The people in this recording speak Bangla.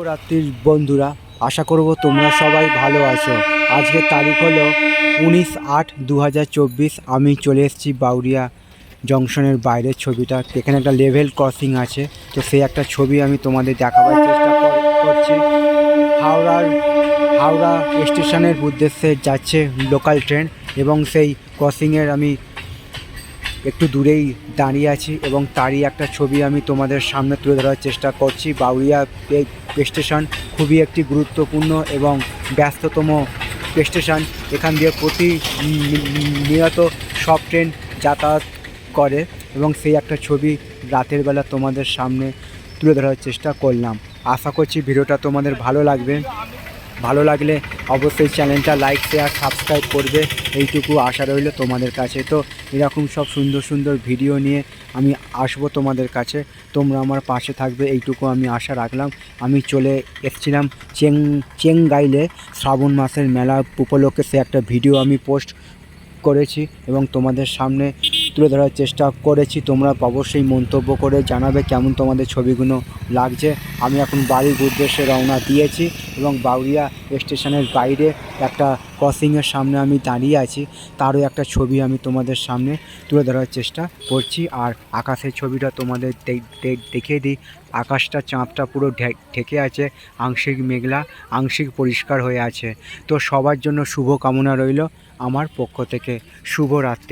রাত্রির বন্ধুরা, আশা করব তোমরা সবাই ভালো আছো। আজকের তারিখ হলো উনিশ আট দু আমি চলে এসেছি বাউরিয়া জংশনের বাইরের ছবিটা। এখানে একটা লেভেল ক্রসিং আছে, তো সেই একটা ছবি আমি তোমাদের দেখাবার চেষ্টা কর- করছি। হাওড়ার হাওড়া স্টেশনের উদ্দেশ্যে যাচ্ছে লোকাল ট্রেন এবং সেই ক্রসিংয়ের আমি একটু দূরেই দাঁড়িয়ে আছি এবং তারই একটা ছবি আমি তোমাদের সামনে তুলে ধরার চেষ্টা করছি। বাউরিয়া স্টেশন খুবই একটি গুরুত্বপূর্ণ এবং ব্যস্ততম স্টেশন। এখান দিয়ে প্রতি নিয়ত সব ট্রেন যাতায়াত করে এবং সেই একটা ছবি রাতের বেলা তোমাদের সামনে তুলে ধরার চেষ্টা করলাম। আশা করছি ভিডিওটা তোমাদের ভালো লাগবে। ভালো লাগলে অবশ্যই চ্যানেলটা লাইক শেয়ার সাবস্ক্রাইব করবে। এইটুকু আশা রইল তোমাদের কাছে। তো এরকম সব সুন্দর সুন্দর ভিডিও নিয়ে আমি আসব তোমাদের কাছে। তোমরা আমার পাশে থাকবে, এইটুকু আমি আশা রাখলাম। আমি চলে এসেছিলাম চেং চেংগাইলে শ্রাবণ মাসের মেলা উপলক্ষে সে একটা ভিডিও আমি পোস্ট করেছি এবং তোমাদের সামনে তুলে ধরার চেষ্টা করেছি, তোমরা অবশ্যই মন্তব্য করে জানাবে কেমন তোমাদের ছবিগুলো লাগছে। আমি এখন বাড়ির উদ্দেশ্যে রওনা দিয়েছি এবং বাউরিয়া স্টেশনের বাইরে একটা ক্রসিংয়ের সামনে আমি দাঁড়িয়ে আছি। তারও একটা ছবি আমি তোমাদের সামনে তুলে ধরার চেষ্টা করছি। আর আকাশের ছবিটা তোমাদের দেখিয়ে দিই। আকাশটা, চাঁদটা পুরো ঢেকে আছে, আংশিক মেঘলা, আংশিক পরিষ্কার হয়ে আছে। তো সবার জন্য শুভ কামনা রইল। আমার পক্ষ থেকে শুভ রাত্রি